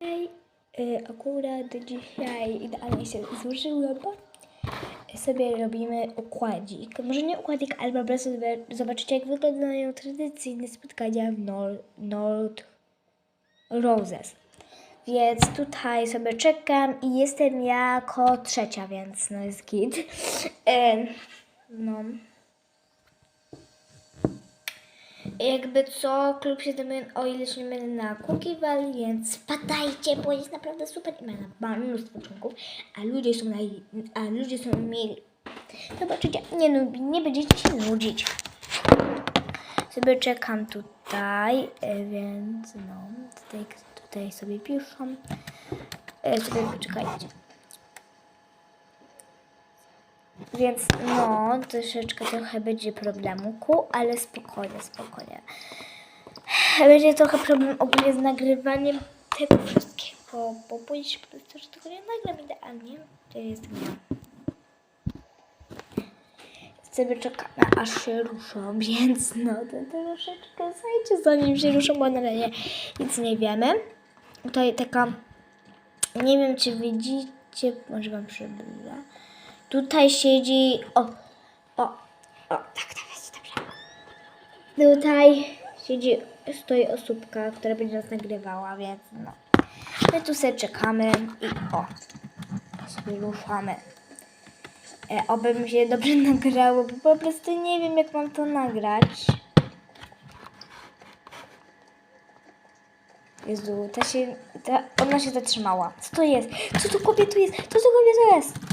Dzisiaj, y, akurat dzisiaj idealnie się złożyłem, bo sobie robimy układzik. Może nie układzik, ale po prostu zobaczycie, jak wyglądają tradycyjne spotkania w Nor- Nord Roses. Więc tutaj sobie czekam i jestem jako trzecia, więc no jest git. Em, no. Jakby co, klub się zajmuje o ile się nie mylę na Cookie Valley, więc wpadajcie, bo jest naprawdę super i ma mnóstwo członków, a ludzie są na, a ludzie są mili. Zobaczycie, nie, nubi, nie będziecie się nudzić. Sobie czekam tutaj, e, więc no, tutaj, tutaj sobie piszą. E, Sobie poczekajcie. Więc no, troszeczkę trochę będzie problemu, ku, ale spokojnie, spokojnie. Będzie trochę problem ogólnie z nagrywaniem tego wszystkiego, bo, bo boję się po prostu, że tego nie nagram idealnie. To jest gra. Sobie czekamy, aż się ruszą, więc no, to troszeczkę zajdzie zanim się ruszą, bo na razie nic nie wiemy. Tutaj taka, nie wiem czy widzicie, może wam przybliżę. Tutaj siedzi. O, o, o, tak, tak jest, dobrze. Tutaj siedzi, stoi osóbka, która będzie nas nagrywała, więc no. My tu sobie czekamy i o, sobie ruszamy. E, oby mi się dobrze nagrało, bo po prostu nie wiem, jak mam to nagrać. Jezu, ta się, ta, ona się zatrzymała. Co to jest? Co to kobieto jest? Co to kobieto jest?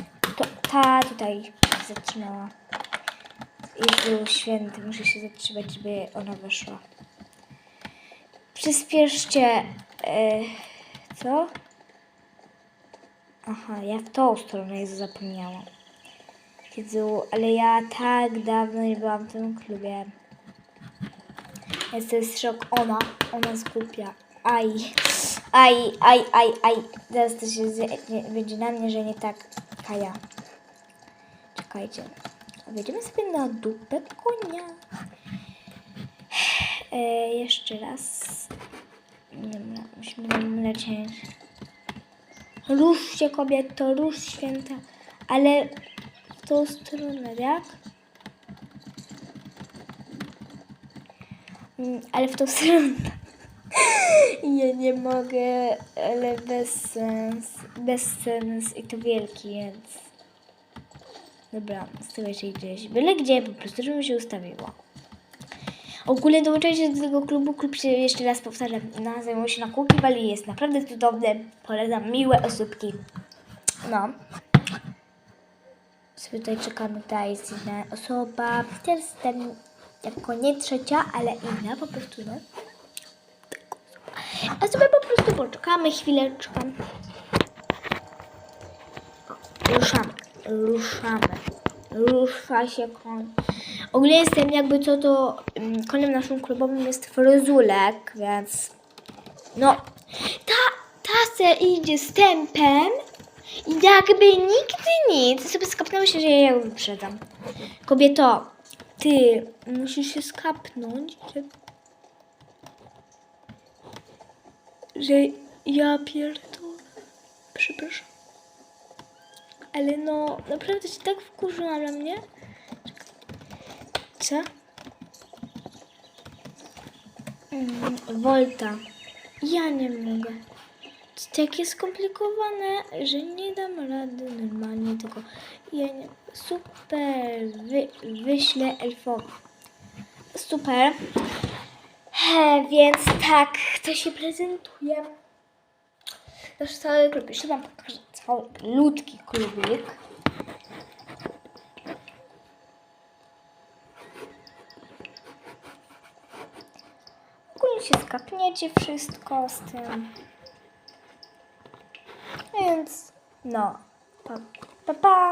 Ta tutaj zatrzymała. Jezu święty, muszę się zatrzymać, żeby ona wyszła. Przyspieszcie. E, co? Aha, ja w tą stronę Jezu zapomniałam. Jezu, ale ja tak dawno nie byłam w tym klubie. Jest to jest szok. Ona, ona skupia. Aj, aj, aj, aj, aj. Teraz to się będzie na mnie, że nie tak Kaja. Czekajcie. Wejdziemy sobie na dupę konia. E, jeszcze raz. Dobra, musimy tam lecieć. Rusz się kobieto, rusz święta. Ale w tą stronę, jak? Mm, Ale w tą stronę. Ja nie mogę, ale bez sens. Bez sens i to wielki, więc. Dobra, stawię się gdzieś. Byle gdzie, po prostu, żebym się ustawiła. Ogólnie dołączajcie do tego klubu. Klub się jeszcze raz powtarzam. Na, zajmują się na Valley. Jest naprawdę cudowny. Polecam miłe osóbki. No. Sobie tutaj czekamy. Tutaj jest inna osoba. Też jestem jako nie trzecia, ale inna po prostu, no. A sobie po prostu poczekamy chwileczkę. O, ruszamy, ruszamy. Rusza się koń. Ogólnie jestem jakby co to mm, koniem naszym klubowym jest fryzulek, więc no ta, ta se idzie z tempem i jakby nigdy nic. Sobie skapnęło się, że ja ją wyprzedzam. Kobieto, ty musisz się skapnąć, żeby że ja pierdolę. Przepraszam. Ale no, naprawdę się tak wkurzyłam na mnie. Co? Mm, Volta. Ja nie mogę. To takie skomplikowane, że nie dam rady normalnie tego. Ja nie... Super. Wy, wyślę elfowi. Super. He, więc tak, to się prezentuje. Nasz cały klub. Jeszcze wam pokażę cały ludki klubik. Ogólnie się skapniecie wszystko z tym. Więc no, pa, pa, pa.